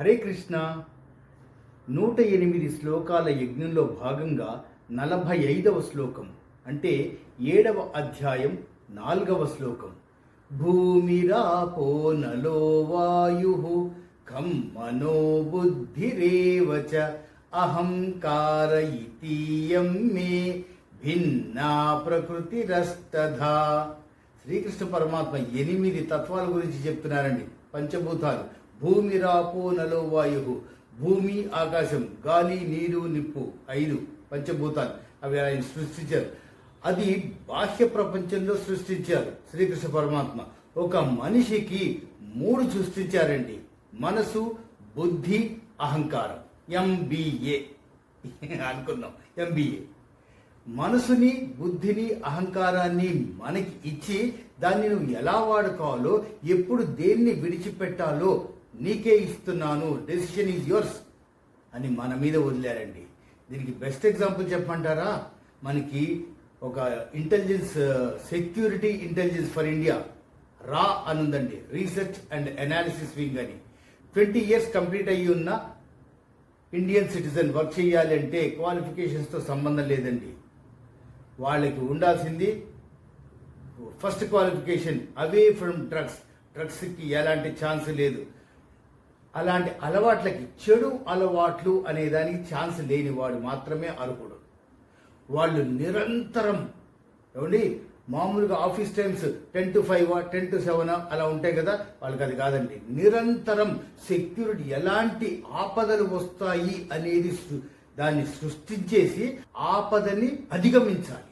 హరే కృష్ణ. నూట ఎనిమిది శ్లోకాల యజ్ఞంలో భాగంగా నలభై ఐదవ శ్లోకం అంటే ఏడవ అధ్యాయం నాలుగవ శ్లోకం. భూమిరాపో నలో వాయు కం మనో బుద్ధిరేవ అహంకార ఇతీయం మే భిన్నా ప్రకృతిరస్తథా. శ్రీకృష్ణ పరమాత్మ ఎనిమిది తత్వాల గురించి చెప్తున్నారండి పంచభూతాలు. భూమి రాపో నలో వాయువు భూమి ఆకాశం గాలి నీరు నిప్పు ఐదు పంచభూతాలు. అవి ఆయన సృష్టించారు. అది బాహ్య ప్రపంచంలో సృష్టించారు శ్రీకృష్ణ పరమాత్మ. ఒక మనిషికి మూడు సృష్టించారండి. మనసు బుద్ధి అహంకారం. ఎంబీఏ అనుకున్నాం. ఎంబీఏ మనసుని బుద్ధిని అహంకారాన్ని మనకి ఇచ్చి దాన్ని నువ్వు ఎలా వాడుకోవాలో ఎప్పుడు దేన్ని విడిచిపెట్టాలో నీకే ఇస్తున్నాను డెసిషన్ ఈజ్ యువర్స్ అని మన మీద వదిలారండి. దీనికి బెస్ట్ ఎగ్జాంపుల్ చెప్పమంటారా? మనకి ఒక intelligence security intelligence for India రా అని ఉందండి రీసెర్చ్ అండ్ అనాలిసిస్ వింగ్ అని. ట్వంటీ ఇయర్స్ కంప్లీట్ అయ్యి ఉన్న ఇండియన్ సిటిజన్ వర్క్ చేయాలి అంటే క్వాలిఫికేషన్స్తో సంబంధం లేదండి. వాళ్ళకి ఉండాల్సింది first qualification away from drugs డ్రగ్స్కి ఎలాంటి ఛాన్స్ లేదు. అలాంటి అలవాట్లకి చెడు అలవాట్లు అనేదానికి ఛాన్స్ ఛాన్స్ లేనివాడు మాత్రమే అర్హుడు. వాళ్ళు నిరంతరం ఏమండి మామూలుగా office times ten to five ten to seven అలా ఉంటాయి కదా వాళ్ళకి అది కాదండి. నిరంతరం సెక్యూరిటీ ఎలాంటి ఆపదలు వస్తాయి అనేది సృ- దాన్ని సృష్టించేసి ఆపదని అధిగమించాలి.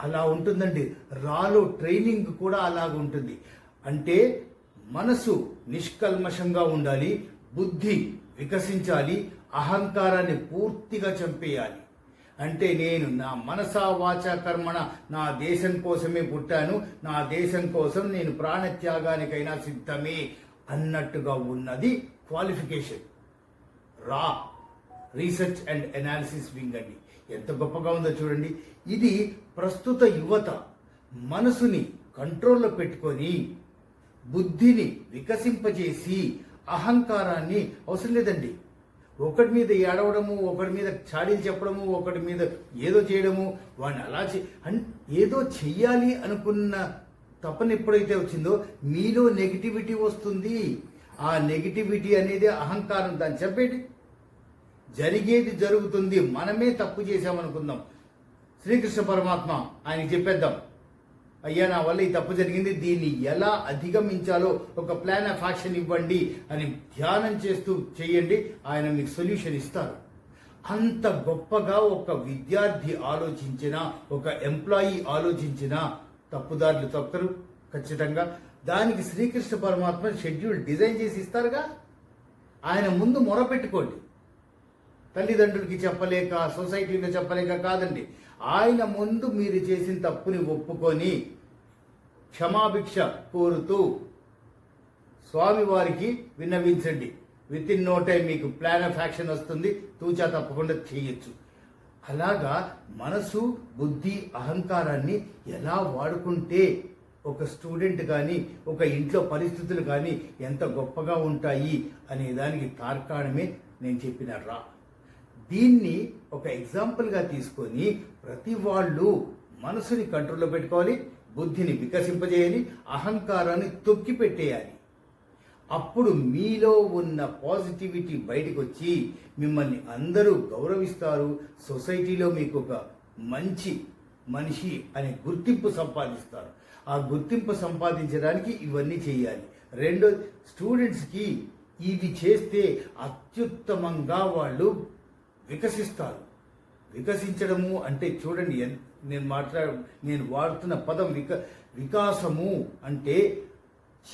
అలా ఉంటుందండి. రాలో ట్రైనింగ్ కూడా అలాగ ఉంటుంది అంటే మనసు నిష్కల్మషంగా ఉండాలి బుద్ధి వికసించాలి అహంకారాన్ని పూర్తిగా చంపేయాలి. అంటే నేను నా మనసా వాచ కర్మణ నా దేశం కోసమే పుట్టాను నా దేశం కోసం నేను ప్రాణత్యాగానికైనా సిద్ధమే అన్నట్టుగా ఉన్నది క్వాలిఫికేషన్. రా రీసెర్చ్ అండ్ ఎనాలిసిస్ వింగ్ అండి. ఎంత గొప్పగా ఉందో చూడండి. ఇది ప్రస్తుత యువత మనసుని కంట్రోల్లో పెట్టుకొని బుద్ధిని వికసింపజేసి అహంకారాన్ని అవసరం లేదండి. ఒకటి మీద ఏడవడము ఒకటి మీద చాడీలు చెప్పడము ఒకటి మీద ఏదో చేయడము వాడిని అలా చే ఏదో చెయ్యాలి అనుకున్న తపన ఎప్పుడైతే వచ్చిందో మీలో నెగిటివిటీ వస్తుంది. ఆ నెగిటివిటీ అనేది అహంకారం దాన్ని చెప్పేటి జరిగేది జరుగుతుంది మనమే తప్పు చేశామనుకుందాం. శ్రీకృష్ణ పరమాత్మ ఆయనకి చెప్పేద్దాం. అయ్యా నా వల్ల ఈ తప్పు జరిగింది. దీన్ని ఎలా అధిగమించాలో ఒక ప్లాన్ ఆఫ్ యాక్షన్ ఇవ్వండి అని ధ్యానం చేస్తూ చేయండి. ఆయన మీకు సొల్యూషన్ ఇస్తారు. అంత గొప్పగా ఒక విద్యార్థి ఆలోచించిన ఒక ఎంప్లాయీ ఆలోచించిన తప్పుదారులు తప్పరు ఖచ్చితంగా. దానికి శ్రీకృష్ణ పరమాత్మ షెడ్యూల్ డిజైన్ చేసి ఇస్తారుగా? ఆయన ముందు మొరపెట్టుకోండి తల్లిదండ్రులకి చెప్పలేక సొసైటీలో చెప్పలేక కాదండి. ఆయన ముందు మీరు చేసిన తప్పుని ఒప్పుకొని క్షమాభిక్ష కోరుతూ స్వామివారికి విన్నవించండి. విత్ ఇన్ నో టైం మీకు ప్లాన్ ఆఫ్ యాక్షన్ వస్తుంది. తూచా తప్పకుండా చేయొచ్చు. అలాగా మనసు బుద్ధి అహంకారాన్ని ఎలా వాడుకుంటే ఒక స్టూడెంట్ కానీ ఒక ఇంట్లో పరిస్థితులు కానీ ఎంత గొప్పగా ఉంటాయి అనే దానికి తార్కాణమే నేను చెప్పిన రా. దీన్ని ఒక ఎగ్జాంపుల్గా తీసుకొని ప్రతి వాళ్ళు మనసుని కంట్రోల్లో పెట్టుకోవాలి బుద్ధిని వికసింపజేయాలి అహంకారాన్ని తొక్కి పెట్టేయాలి. అప్పుడు మీలో ఉన్న పాజిటివిటీ బయటకు వచ్చి మిమ్మల్ని అందరూ గౌరవిస్తారు. సొసైటీలో మీకు ఒక మంచి మనిషి అనే గుర్తింపు సంపాదిస్తారు. ఆ గుర్తింపు సంపాదించడానికి ఇవన్నీ చేయాలి. రెండో స్టూడెంట్స్కి ఇవి చేస్తే అత్యుత్తమంగా వాళ్ళు వికసిస్తారు. వికసించడము అంటే చూడండి ఎన్- నేను మాట్లా నేను వాడుతున్న పదం విక వికాసము అంటే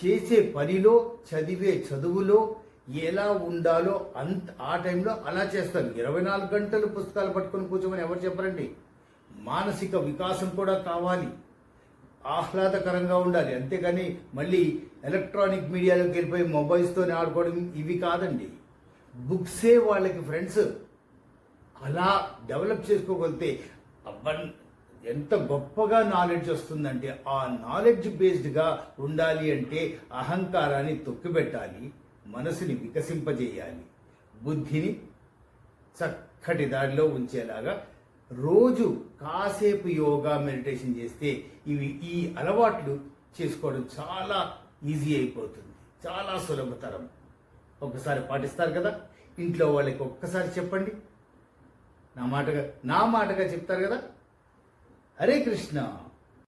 చేసే పనిలో చదివే చదువులో ఎలా ఉండాలో అంత ఆ టైంలో అలా చేస్తారు. ఇరవై నాలుగు గంటలు పుస్తకాలు పట్టుకొని కూర్చోమని ఎవరు చెప్పరండి? మానసిక వికాసం కూడా కావాలి. ఆహ్లాదకరంగా ఉండాలి. అంతేగాని మళ్ళీ ఎలక్ట్రానిక్ మీడియాలోకి వెళ్ళిపోయి మొబైల్స్తో ఆడుకోవడం ఇవి కాదండి. బుక్సే వాళ్ళకి ఫ్రెండ్స్ అలా డెవలప్ చేసుకోగలిగితే అబ్బన్ ఎంత గొప్పగా నాలెడ్జ్ వస్తుందంటే ఆ నాలెడ్జ్ బేస్డ్గా ఉండాలి అంటే అహంకారాన్ని తొక్కిపెట్టాలి మనసుని వికసింపజేయాలి బుద్ధిని చక్కటి దారిలో ఉంచేలాగా రోజు కాసేపు యోగా మెడిటేషన్ చేస్తే ఇవి ఈ అలవాట్లు చేసుకోవడం చాలా ఈజీ అయిపోతుంది. చాలా సులభతరం. ఒకసారి పాటిస్తారు కదా? ఇంట్లో వాళ్ళకి ఒక్కసారి చెప్పండి. నా మాటగా నా మాటగా చెప్తారు కదా? హరే కృష్ణ.